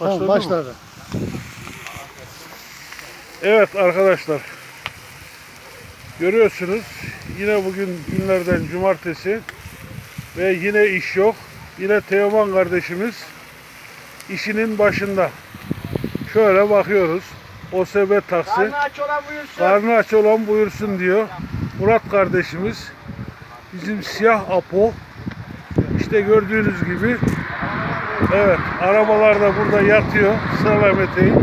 Başladı Tamam mı? başladı. Evet arkadaşlar. Görüyorsunuz yine bugün günlerden cumartesi ve yine iş yok. Yine Teoman kardeşimiz işinin başında. Şöyle bakıyoruz. OSB taksi. Karnı aç olan buyursun. Karnı aç olan buyursun diyor. Murat kardeşimiz. Bizim siyah Apo. İşte gördüğünüz gibi. Evet arabalar da burada yatıyor. Selameteyn.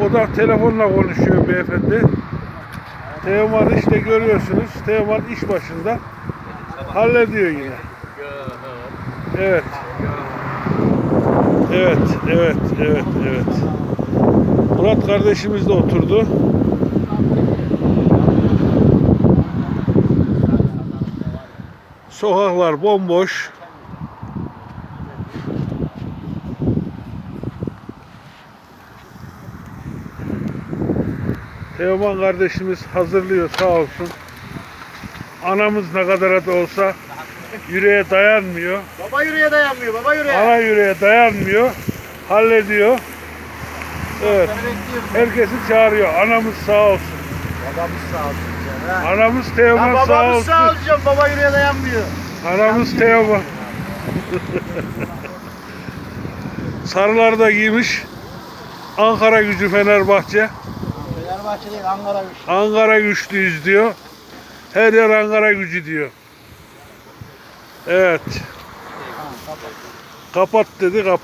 O da telefonla konuşuyor beyefendi. Teoman işte görüyorsunuz. Teoman iş başında. Hallediyor yine. Evet. Evet, evet, evet, evet. Murat kardeşimiz de oturdu. Sokaklar bomboş. Teoman kardeşimiz hazırlıyor sağ olsun. Anamız ne kadar da olsa yüreğe dayanmıyor. Baba yüreğe dayanmıyor. Baba yüreğe. Ana yüreğe dayanmıyor. Hallediyor. Evet. Herkesi çağırıyor. Anamız sağ olsun. Babamız sağ olsun. canım. Anamız Ya Teoman sağ babamız olsun. sağ olsun. Baba yüreğe dayanmıyor. Anamız Teoman. Sarılar da giymiş. Ankara gücü Fenerbahçe. Fenerbahçe değil Ankara güçlü. Ankara güçlüyüz diyor. Her yer Ankara gücü diyor. Evet. Kapat dedi kapat.